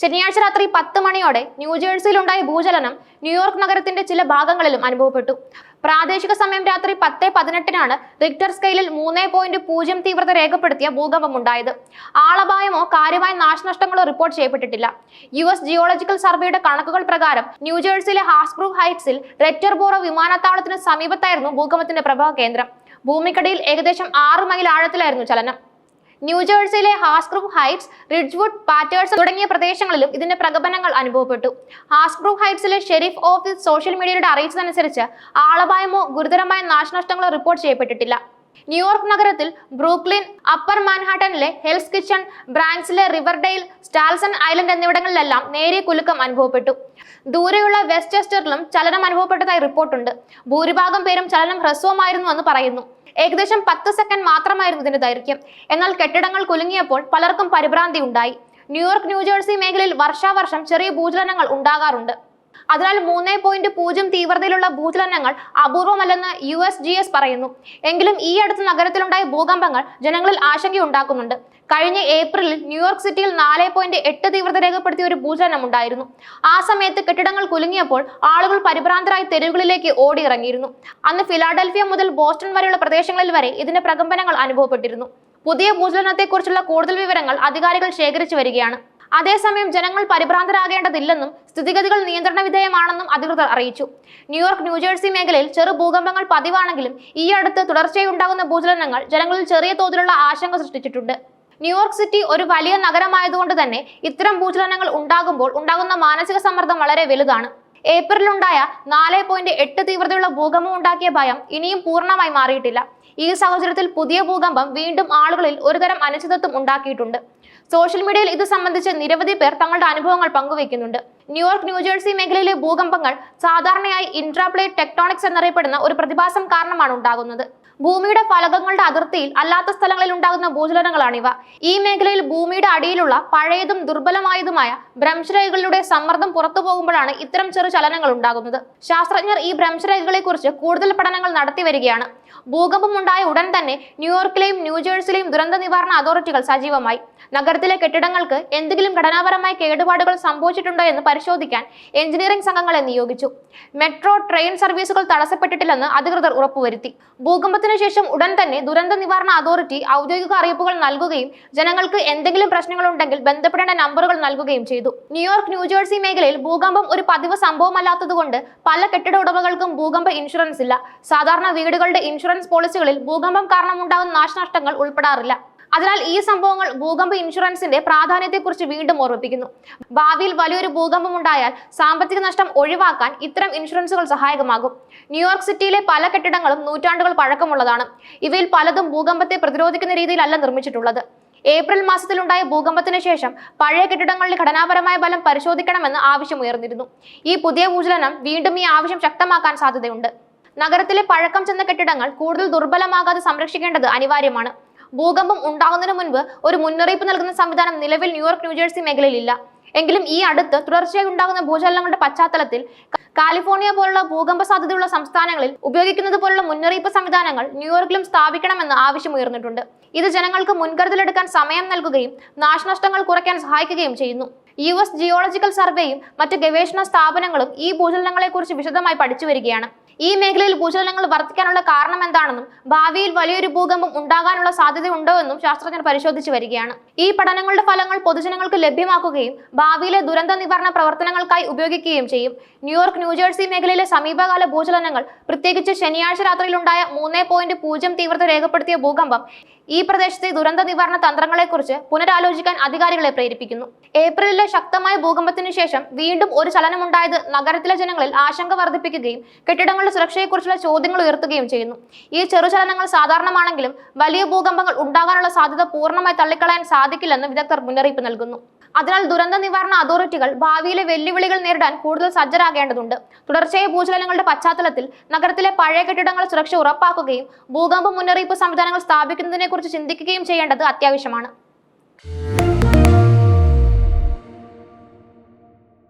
ശനിയാഴ്ച രാത്രി പത്ത് മണിയോടെ ന്യൂജേഴ്സിയിലുണ്ടായ ഭൂചലനം ന്യൂയോർക്ക് നഗരത്തിന്റെ ചില ഭാഗങ്ങളിലും അനുഭവപ്പെട്ടു. പ്രാദേശിക സമയം രാത്രി പത്ത് പതിനെട്ടിനാണ് റിക്ടർ സ്കെയിലിൽ മൂന്ന് പോയിന്റ് പൂജ്യം തീവ്രത രേഖപ്പെടുത്തിയ ഭൂകമ്പമുണ്ടായത്. ആളപായമോ കാര്യമായ നാശനഷ്ടങ്ങളോ റിപ്പോർട്ട് ചെയ്യപ്പെട്ടിട്ടില്ല. യു എസ് ജിയോളജിക്കൽ സർവേയുടെ കണക്കുകൾ പ്രകാരം ന്യൂജേഴ്സിയിലെ ഹാസ്ബ്രൂ ഹൈറ്റ്സിൽ റെറ്റർബോറോ വിമാനത്താവളത്തിന് സമീപത്തായിരുന്നു ഭൂകമ്പത്തിന്റെ പ്രഭവ കേന്ദ്രം. ഭൂമിക്കടിയിൽ ഏകദേശം ആറ് മൈൽ ആഴത്തിലായിരുന്നു ചലനം. ന്യൂജേഴ്സിയിലെ ഹാസ്ക്രൂ ഹൈറ്റ്സ് റിഡ്ജ്വുഡ് പാറ്റേഴ്സ് തുടങ്ങിയ പ്രദേശങ്ങളിലും ഇതിന്റെ പ്രകടനങ്ങൾ അനുഭവപ്പെട്ടു. ഹാസ്ക്രൂ ഹൈറ്റ്സിലെ ഷെരീഫ് ഓഫീസ് സോഷ്യൽ മീഡിയയുടെ അറിയിച്ചതനുസരിച്ച് ആളപായമോ ഗുരുതരമായ നാശനഷ്ടങ്ങളോ റിപ്പോർട്ട് ചെയ്യപ്പെട്ടിട്ടില്ല. ന്യൂയോർക്ക് നഗരത്തിൽ ബ്രൂക്ലിൻ അപ്പർ മാൻഹാട്ടനിലെ ഹെൽസ് കിച്ചൺ ബ്രാൻസിലെ റിവർഡെയിൽ സ്റ്റാൽസൺ ഐലൻഡ് എന്നിവിടങ്ങളിലെല്ലാം നേരിയ കുലുക്കം അനുഭവപ്പെട്ടു. ദൂരെയുള്ള വെസ്റ്റ്ചെസ്റ്ററിലും ചലനം അനുഭവപ്പെട്ടതായി റിപ്പോർട്ടുണ്ട്. ഭൂരിഭാഗം പേരും ചലനം ഹ്രസ്വമായിരുന്നു എന്ന് പറയുന്നു. ഏകദേശം പത്ത് സെക്കൻഡ് മാത്രമായിരുന്നു ഇതിന്റെ ദൈർഘ്യം. എന്നാൽ കെട്ടിടങ്ങൾ കുലുങ്ങിയപ്പോൾ പലർക്കും പരിഭ്രാന്തി ഉണ്ടായി. ന്യൂയോർക്ക് ന്യൂജേഴ്സി മേഖലയിൽ വർഷാവർഷം ചെറിയ ഭൂചലനങ്ങൾ ഉണ്ടാകാറുണ്ട്. അതിനാൽ മൂന്ന് പോയിന്റ് പൂജ്യം തീവ്രതയിലുള്ള ഭൂചലനങ്ങൾ അപൂർവമല്ലെന്ന് യു എസ് ജി എസ് പറയുന്നു. എങ്കിലും ഈ അടുത്ത നഗരത്തിലുണ്ടായ ഭൂകമ്പങ്ങൾ ജനങ്ങളിൽ ആശങ്കയുണ്ടാക്കുന്നുണ്ട്. കഴിഞ്ഞ ഏപ്രിലിൽ ന്യൂയോർക്ക് സിറ്റിയിൽ നാല് പോയിന്റ് എട്ട് തീവ്രത രേഖപ്പെടുത്തിയ ഒരു ഭൂചലനം ഉണ്ടായിരുന്നു. ആ സമയത്ത് കെട്ടിടങ്ങൾ കുലുങ്ങിയപ്പോൾ ആളുകൾ പരിഭ്രാന്തരായി തെരുവുകളിലേക്ക് ഓടിയിറങ്ങിയിരുന്നു. അന്ന് ഫിലാഡൽഫിയ മുതൽ ബോസ്റ്റൺ വരെയുള്ള പ്രദേശങ്ങളിൽ വരെ ഇതിന്റെ പ്രകമ്പനങ്ങൾ അനുഭവപ്പെട്ടിരുന്നു. പുതിയ ഭൂചലനത്തെക്കുറിച്ചുള്ള കൂടുതൽ വിവരങ്ങൾ അധികാരികൾ ശേഖരിച്ചു വരികയാണ്. അതേസമയം ജനങ്ങൾ പരിഭ്രാന്തരാകേണ്ടതില്ലെന്നും സ്ഥിതിഗതികൾ നിയന്ത്രണ വിധേയമാണെന്നും അധികൃതർ അറിയിച്ചു. ന്യൂയോർക്ക് ന്യൂജേഴ്സി മേഖലയിൽ ചെറു ഭൂകമ്പങ്ങൾ പതിവാണെങ്കിലും ഈ അടുത്ത് തുടർച്ചയുണ്ടാകുന്ന ഭൂചലനങ്ങൾ ജനങ്ങളിൽ ചെറിയ തോതിലുള്ള ആശങ്ക സൃഷ്ടിച്ചിട്ടുണ്ട്. ന്യൂയോർക്ക് സിറ്റി ഒരു വലിയ നഗരമായതുകൊണ്ട് തന്നെ ഇത്തരം ഭൂചലനങ്ങൾ ഉണ്ടാകുമ്പോൾ ഉണ്ടാകുന്ന മാനസിക സമ്മർദ്ദം വളരെ വലുതാണ്. ഏപ്രിലുണ്ടായ നാല് പോയിന്റ് എട്ട് തീവ്രതയുള്ള ഭൂകമ്പം ഉണ്ടാക്കിയ ഭയം ഇനിയും പൂർണമായി മാറിയിട്ടില്ല. ഈ സാഹചര്യത്തിൽ പുതിയ ഭൂകമ്പം വീണ്ടും ആളുകളിൽ ഒരുതരം അനിശ്ചിതത്വം ഉണ്ടാക്കിയിട്ടുണ്ട്. സോഷ്യൽ മീഡിയയിൽ ഇത് സംബന്ധിച്ച് നിരവധി പേർ തങ്ങളുടെ അനുഭവങ്ങൾ പങ്കുവയ്ക്കുന്നുണ്ട് ന്യൂയോർക്ക് ന്യൂജേഴ്സി മേഖലയിലെ ഭൂകമ്പങ്ങൾ സാധാരണയായി ഇൻട്രാപ്ലേ ടെക്ടോണിക്സ് എന്നറിയപ്പെടുന്ന ഒരു പ്രതിഭാസം കാരണമാണ് ഉണ്ടാകുന്നത്. ഭൂമിയുടെ ഫലകങ്ങളുടെ അതിർത്തിയിൽ അല്ലാത്ത സ്ഥലങ്ങളിൽ ഉണ്ടാകുന്ന ഭൂചലനങ്ങളാണിവ ഈ മേഖലയിൽ ഭൂമിയുടെ അടിയിലുള്ള പഴയതും ദുർബലമായതുമായ ഭ്രംശരേഖകളിലൂടെ സമ്മർദ്ദം പുറത്തു പോകുമ്പോഴാണ് ഇത്തരം ചെറു ചലനങ്ങൾ ഉണ്ടാകുന്നത്. ശാസ്ത്രജ്ഞർ ഈ ഭ്രംശരേഖകളെ കുറിച്ച് കൂടുതൽ പഠനങ്ങൾ നടത്തി വരികയാണ്. ഭൂകമ്പം ഉണ്ടായ ഉടൻ തന്നെ ന്യൂയോർക്കിലെയും ന്യൂജേഴ്സിലെയും ദുരന്ത നിവാരണ അതോറിറ്റികൾ സജീവമായി. നഗരത്തിലെ കെട്ടിടങ്ങൾക്ക് എന്തെങ്കിലും ഘടനാപരമായ കേടുപാടുകൾ സംഭവിച്ചിട്ടുണ്ടോ എന്ന് പരിശോധിക്കാൻ എഞ്ചിനീയറിംഗ് സംഘങ്ങളെ നിയോഗിച്ചു. മെട്രോ ട്രെയിൻ സർവീസുകൾ തടസ്സപ്പെട്ടിട്ടില്ലെന്ന് അധികൃതർ ഉറപ്പുവരുത്തി. ഭൂകമ്പത്തിന് ശേഷം ഉടൻ തന്നെ ദുരന്ത നിവാരണ അതോറിറ്റി ഔദ്യോഗിക അറിയിപ്പുകൾ നൽകുകയും ജനങ്ങൾക്ക് എന്തെങ്കിലും പ്രശ്നങ്ങളുണ്ടെങ്കിൽ ബന്ധപ്പെടേണ്ട നമ്പറുകൾ നൽകുകയും ചെയ്തു. ന്യൂയോർക്ക് ന്യൂജേഴ്സി മേഖലയിൽ ഭൂകമ്പം ഒരു പതിവ് സംഭവമല്ലാത്തതുകൊണ്ട് പല കെട്ടിട ഉടമകൾക്കും ഭൂകമ്പ ഇൻഷുറൻസ് ഇല്ല. സാധാരണ വീടുകളുടെ ഇൻഷുറൻസ് പോളിസികളിൽ ഭൂകമ്പം കാരണമുണ്ടാകുന്ന നാശനഷ്ടങ്ങൾ ഉൾപ്പെടാറില്ല. അതിനാൽ ഈ സംഭവങ്ങൾ ഭൂകമ്പ ഇൻഷുറൻസിന്റെ പ്രാധാന്യത്തെക്കുറിച്ച് വീണ്ടും ഓർമ്മിപ്പിക്കുന്നു. ഭാവിയിൽ വലിയൊരു ഭൂകമ്പം ഉണ്ടായാൽ സാമ്പത്തിക നഷ്ടം ഒഴിവാക്കാൻ ഇത്തരം ഇൻഷുറൻസുകൾ സഹായകമാകും. ന്യൂയോർക്ക് സിറ്റിയിലെ പല കെട്ടിടങ്ങളും നൂറ്റാണ്ടുകൾ പഴക്കമുള്ളതാണ്. ഇവയിൽ പലതും ഭൂകമ്പത്തെ പ്രതിരോധിക്കുന്ന രീതിയിലല്ല നിർമ്മിച്ചിട്ടുള്ളത്. ഏപ്രിൽ മാസത്തിലുണ്ടായ ഭൂകമ്പത്തിന് ശേഷം പഴയ കെട്ടിടങ്ങളുടെ ഘടനാപരമായ ബലം പരിശോധിക്കണമെന്ന് ആവശ്യമുയർന്നിരുന്നു. ഈ പുതിയ ഭൂചലനം വീണ്ടും ഈ ആവശ്യം ശക്തമാക്കാൻ സാധ്യതയുണ്ട്. നഗരത്തിലെ പഴക്കം ചെന്ന കെട്ടിടങ്ങൾ കൂടുതൽ ദുർബലമാകാതെ സംരക്ഷിക്കേണ്ടത് അനിവാര്യമാണ്. ഭൂകമ്പം ഉണ്ടാകുന്നതിന് മുൻപ് ഒരു മുന്നറിയിപ്പ് നൽകുന്ന സംവിധാനം നിലവിൽ ന്യൂയോർക്ക് ന്യൂജേഴ്സി മേഖലയിൽ ഇല്ല എങ്കിലും ഈ അടുത്ത് തുടർച്ചയായി ഉണ്ടാകുന്ന ഭൂചലനങ്ങളുടെ പശ്ചാത്തലത്തിൽ കാലിഫോർണിയ പോലുള്ള ഭൂകമ്പ സാധ്യതയുള്ള സംസ്ഥാനങ്ങളിൽ ഉപയോഗിക്കുന്നത് പോലുള്ള മുന്നറിയിപ്പ് സംവിധാനങ്ങൾ ന്യൂയോർക്കിലും സ്ഥാപിക്കണമെന്ന് ആവശ്യമുയർന്നിട്ടുണ്ട് ഇത് ജനങ്ങൾക്ക് മുൻകരുതലെടുക്കാൻ സമയം നൽകുകയും നാശനഷ്ടങ്ങൾ കുറയ്ക്കാൻ സഹായിക്കുകയും ചെയ്യുന്നു. യു എസ് ജിയോളജിക്കൽ സർവേയും മറ്റ് ഗവേഷണ സ്ഥാപനങ്ങളും ഈ ഭൂചലനങ്ങളെക്കുറിച്ച് വിശദമായി പഠിച്ചു വരികയാണ്. ഈ മേഖലയിൽ ഭൂചലനങ്ങൾ വർദ്ധിക്കാനുള്ള കാരണം എന്താണെന്നും ഭാവിയിൽ വലിയൊരു ഭൂകമ്പം ഉണ്ടാകാനുള്ള സാധ്യത ഉണ്ടോ എന്നും ശാസ്ത്രജ്ഞർ പരിശോധിച്ചു വരികയാണ്. ഈ പഠനങ്ങളുടെ ഫലങ്ങൾ പൊതുജനങ്ങൾക്ക് ലഭ്യമാക്കുകയും ഭാവിയിലെ ദുരന്ത നിവാരണ പ്രവർത്തനങ്ങൾക്കായി ഉപയോഗിക്കുകയും ചെയ്യും. ന്യൂയോർക്ക് ന്യൂജേഴ്സി മേഖലയിലെ സമീപകാല ഭൂചലനങ്ങൾ പ്രത്യേകിച്ച് ശനിയാഴ്ച രാത്രിയിലുണ്ടായ മൂന്ന് പോയിന്റ് പൂജ്യം തീവ്രത രേഖപ്പെടുത്തിയ ഭൂകമ്പം ഈ പ്രദേശത്തെ ദുരന്ത നിവാരണ തന്ത്രങ്ങളെക്കുറിച്ച് പുനരാലോചിക്കാൻ അധികാരികളെ പ്രേരിപ്പിക്കുന്നു. ഏപ്രിലിലെ ശക്തമായ ഭൂകമ്പത്തിന് ശേഷം വീണ്ടും ഒരു ചലനമുണ്ടായത് നഗരത്തിലെ ജനങ്ങളിൽ ആശങ്ക വർദ്ധിപ്പിക്കുകയും കെട്ടിടങ്ങളുടെ സുരക്ഷയെക്കുറിച്ചുള്ള ചോദ്യങ്ങൾ ഉയർത്തുകയും ചെയ്യുന്നു. ഈ ചെറുചലനങ്ങൾ സാധാരണമാണെങ്കിലും വലിയ ഭൂകമ്പങ്ങൾ ഉണ്ടാകാനുള്ള സാധ്യത പൂർണമായി തള്ളിക്കളയാൻ സാധിക്കില്ലെന്ന് വിദഗ്ധർ മുന്നറിയിപ്പ് നൽകുന്നു. അതിനാൽ ദുരന്ത നിവാരണ അതോറിറ്റികൾ ഭാവിയിലെ വെല്ലുവിളികൾ നേരിടാൻ കൂടുതൽ സജ്ജരാകേണ്ടതുണ്ട്. തുടർച്ചയായ ഭൂചലനങ്ങളുടെ പശ്ചാത്തലത്തിൽ നഗരത്തിലെ പഴയ കെട്ടിടങ്ങൾ സുരക്ഷ ഉറപ്പാക്കുകയും ഭൂകമ്പ മുന്നറിയിപ്പ് സംവിധാനങ്ങൾ സ്ഥാപിക്കുന്നതിനെക്കുറിച്ച് ചിന്തിക്കുകയും ചെയ്യേണ്ടത് അത്യാവശ്യമാണ്.